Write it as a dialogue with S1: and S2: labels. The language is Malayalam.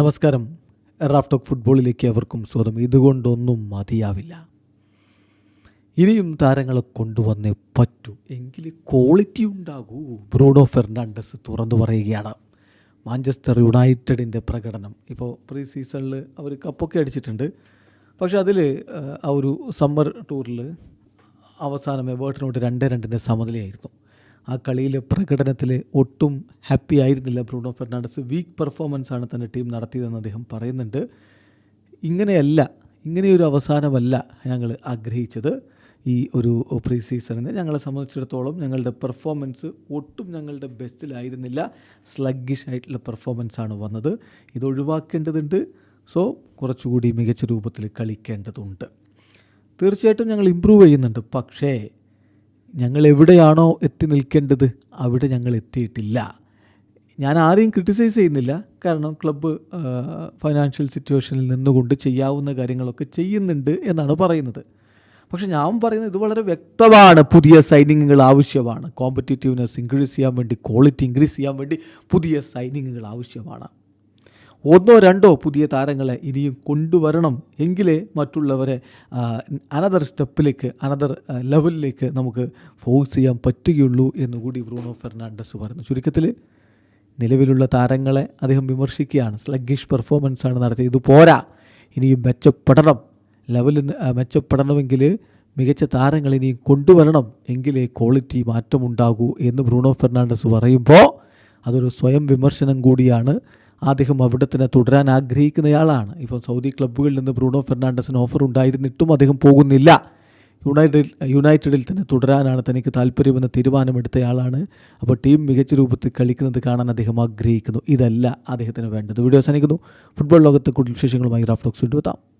S1: നമസ്കാരം. റാഫ് ടോക്ക് ഫുട്ബോളിലേക്ക് അവർക്കും സ്വാഗതം. ഇതുകൊണ്ടൊന്നും മതിയാവില്ല. ഇനിയും താരങ്ങളെ കൊണ്ടുവന്നേ പറ്റൂ. എങ്കിൽ ക്വാളിറ്റി ഉണ്ടാകൂ. ബ്രൂണോ ഫെർണാണ്ടസ് തുറന്നു പറയുകയാണ്. മാഞ്ചസ്റ്റർ യുണൈറ്റഡിന്റെ പ്രകടനം. ഇപ്പോൾ പ്രീ സീസണിൽ അവർ കപ്പൊക്കെ അടിച്ചിട്ടുണ്ട്. പക്ഷേ അതിൽ ആ ഒരു സമ്മർ ടൂറിൽ അവസാനം എവേർട്ടിനോട് രണ്ട് രണ്ടിന്റെ സമനിലയായിരുന്നു. ആ കളിയിലെ പ്രകടനത്തിൽ ഒട്ടും ഹാപ്പി ആയിരുന്നില്ല ബ്രൂണോ ഫെർണാണ്ടസ്. വീക്ക് പെർഫോമൻസ് ആണ് തന്റെ ടീം നടത്തിയതെന്ന് അദ്ദേഹം പറയുന്നുണ്ട്. ഇങ്ങനെയല്ല ഇങ്ങനെയൊരു അവസാനമല്ല ഞങ്ങൾ ആഗ്രഹിച്ചത് ഈ ഒരു പ്രീ സീസണിന് ഞങ്ങളെ സംബന്ധിച്ചിടത്തോളം ഞങ്ങളുടെ പെർഫോമൻസ് ഒട്ടും ഞങ്ങളുടെ ബെസ്റ്റിലായിരുന്നില്ല സ്ലഗ്ഗിഷ് ആയിട്ടുള്ള പെർഫോമൻസ് ആണ് വന്നത്. ഇത് ഒഴിവാക്കേണ്ടതുണ്ട്. സോ കുറച്ചുകൂടി മികച്ച രൂപത്തിൽ കളിക്കേണ്ടതുണ്ട്. തീർച്ചയായിട്ടും ഞങ്ങൾ ഇമ്പ്രൂവ് ചെയ്യുന്നുണ്ട്. പക്ഷേ ഞങ്ങൾ എവിടെയാണോ എത്തി നിൽക്കേണ്ടത് അവിടെ ഞങ്ങൾ എത്തിയിട്ടില്ല. ഞാൻ ആരെയും ക്രിട്ടിസൈസ് ചെയ്യുന്നില്ല. കാരണം ക്ലബ്ബ് ഫൈനാൻഷ്യൽ സിറ്റുവേഷനിൽ നിന്നുകൊണ്ട് ചെയ്യാവുന്ന കാര്യങ്ങളൊക്കെ ചെയ്യുന്നുണ്ട് എന്നാണ് പറയുന്നത്. പക്ഷെ ഞാൻ പറയുന്നത് ഇത് വളരെ വ്യക്തമാണ്. പുതിയ സൈനിങ്ങുകൾ ആവശ്യമാണ്. കോമ്പറ്റീറ്റീവ്നെസ് ഇൻക്രീസ് ചെയ്യാൻ വേണ്ടി ക്വാളിറ്റി ഇൻക്രീസ് ചെയ്യാൻ വേണ്ടി പുതിയ സൈനിങ്ങുകൾ ആവശ്യമാണ്. ഒന്നോ രണ്ടോ പുതിയ താരങ്ങളെ ഇനിയും കൊണ്ടുവരണം എങ്കിലേ മറ്റുള്ളവരെ അനദർ സ്റ്റെപ്പിലേക്ക് അനദർ ലെവലിലേക്ക് നമുക്ക് ഫോഴ്സ് ചെയ്യാൻ പറ്റുകയുള്ളൂ എന്നുകൂടി ബ്രൂണോ ഫെർണാണ്ടസ് പറഞ്ഞു ചുരുക്കത്തിൽ നിലവിലുള്ള താരങ്ങളെ അദ്ദേഹം വിമർശിക്കുകയാണ്. സ്ലഗ്ഗിഷ് പെർഫോമൻസാണ് നടത്തിയത്. ഇത് പോരാ. ഇനിയും മെച്ചപ്പെടണം. ലെവലിൽ മെച്ചപ്പെടണമെങ്കിൽ മികച്ച താരങ്ങൾ ഇനിയും കൊണ്ടുവരണം എങ്കിലേ ക്വാളിറ്റി മാറ്റമുണ്ടാകൂ എന്ന് ബ്രൂണോ ഫെർണാണ്ടസ് പറയുമ്പോൾ അതൊരു സ്വയം വിമർശനം കൂടിയാണ്. അദ്ദേഹം അവിടെ തന്നെ തുടരാൻ ആഗ്രഹിക്കുന്നയാളാണ്. ഇപ്പോൾ സൗദി ക്ലബ്ബുകളിൽ നിന്ന് ബ്രൂണോ ഫെർണാണ്ടസിന് ഓഫർ ഉണ്ടായിരുന്നിട്ടും അദ്ദേഹം പോകുന്നില്ല. യുണൈറ്റഡിൽ യുണൈറ്റഡിൽ തന്നെ തുടരാനാണ് തനിക്ക് താല്പര്യമെന്ന തീരുമാനമെടുത്തയാളാണ്. അപ്പോൾ ടീം മികച്ച രൂപത്തിൽ കളിക്കുന്നത് കാണാൻ അദ്ദേഹം ആഗ്രഹിക്കുന്നു. ഇതല്ല അദ്ദേഹത്തിന് വേണ്ടത്. വീഡിയോ അവസാനിക്കുന്നു. ഫുട്ബോൾ ലോകത്തെ കൂടുതൽ വിശേഷങ്ങളുമായി റാഫ്റ്റോക്സ് വീണ്ടും എത്താം.